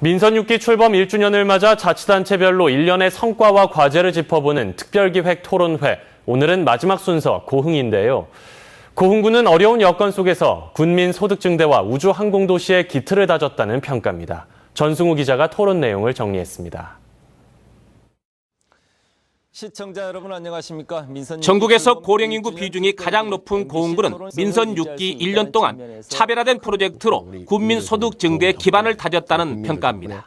민선 6기 출범 1주년을 맞아 자치단체별로 일련의 성과와 과제를 짚어보는 특별기획 토론회. 오늘은 마지막 순서 고흥인데요. 고흥군은 어려운 여건 속에서 군민 소득 증대와 우주 항공 도시의 기틀을 다졌다는 평가입니다. 전승우 기자가 토론 내용을 정리했습니다. 시청자 여러분 안녕하십니까? 민선 전국에서 고령 인구 비중이 가장 높은 고흥군은 민선 6기 1년 동안 차별화된 프로젝트로 군민 소득 증대에 기반을 다졌다는 평가입니다.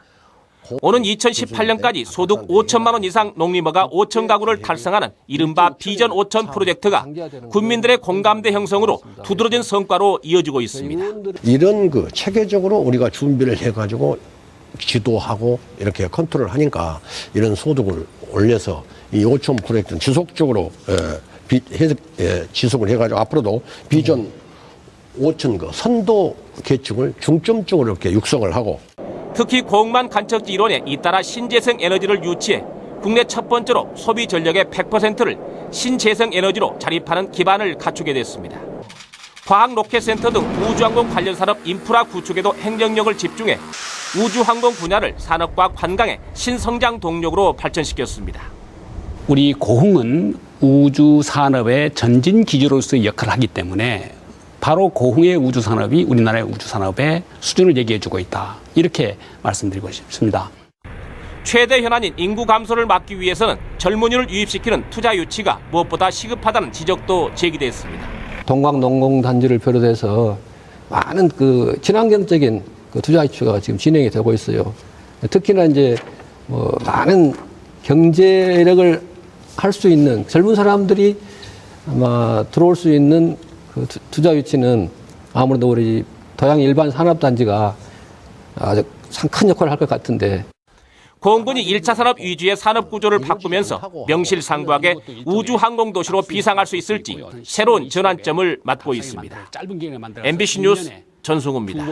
오는 2018년까지 소득 5천만 원 이상 농림어가 5천 가구를 달성하는 이른바 비전 5천 프로젝트가 군민들의 공감대 형성으로 두드러진 성과로 이어지고 있습니다. 이런 그 체계적으로 우리가 준비를 해가지고 지도하고 이렇게 컨트롤 하니까 이런 소득을 올려서 이 5천 프로젝트는 지속적으로 에, 비, 해, 에, 지속을 해가지고 앞으로도 비전 5천 그 선도 계층을 중점적으로 이렇게 육성을 하고 특히 고흥만 간척지 일원에 잇따라 신재생 에너지를 유치해 국내 첫 번째로 소비 전력의 100%를 신재생 에너지로 자립하는 기반을 갖추게 됐습니다. 과학 로켓 센터 등 우주항공 관련 산업 인프라 구축에도 행정력을 집중해 우주항공 분야를 산업과 관광의 신성장 동력으로 발전시켰습니다. 우리 고흥은 우주 산업의 전진 기지로서의 역할을 하기 때문에 바로 고흥의 우주 산업이 우리나라의 우주 산업의 수준을 얘기해 주고 있다. 이렇게 말씀드리고 싶습니다. 최대 현안인 인구 감소를 막기 위해서는 젊은이를 유입시키는 투자 유치가 무엇보다 시급하다는 지적도 제기됐습니다. 동광 농공 단지를 비롯해서 많은 그 친환경적인 그 투자 유치가 지금 진행이 되고 있어요. 특히나 이제 뭐 많은 경제력을 할 수 있는 젊은 사람들이 아마 들어올 수 있는 그 투- 투자 유치는 아무래도 우리 도양 일반 산업단지가 아주 상- 큰 역할을 할 것 같은데 공군이 1차 산업 위주의 산업 구조를 바꾸면서 명실상부하게 우주 항공 도시로 비상할 수 있을지 새로운 전환점을 맞고 있습니다. MBC 뉴스 1년에 전승우입니다.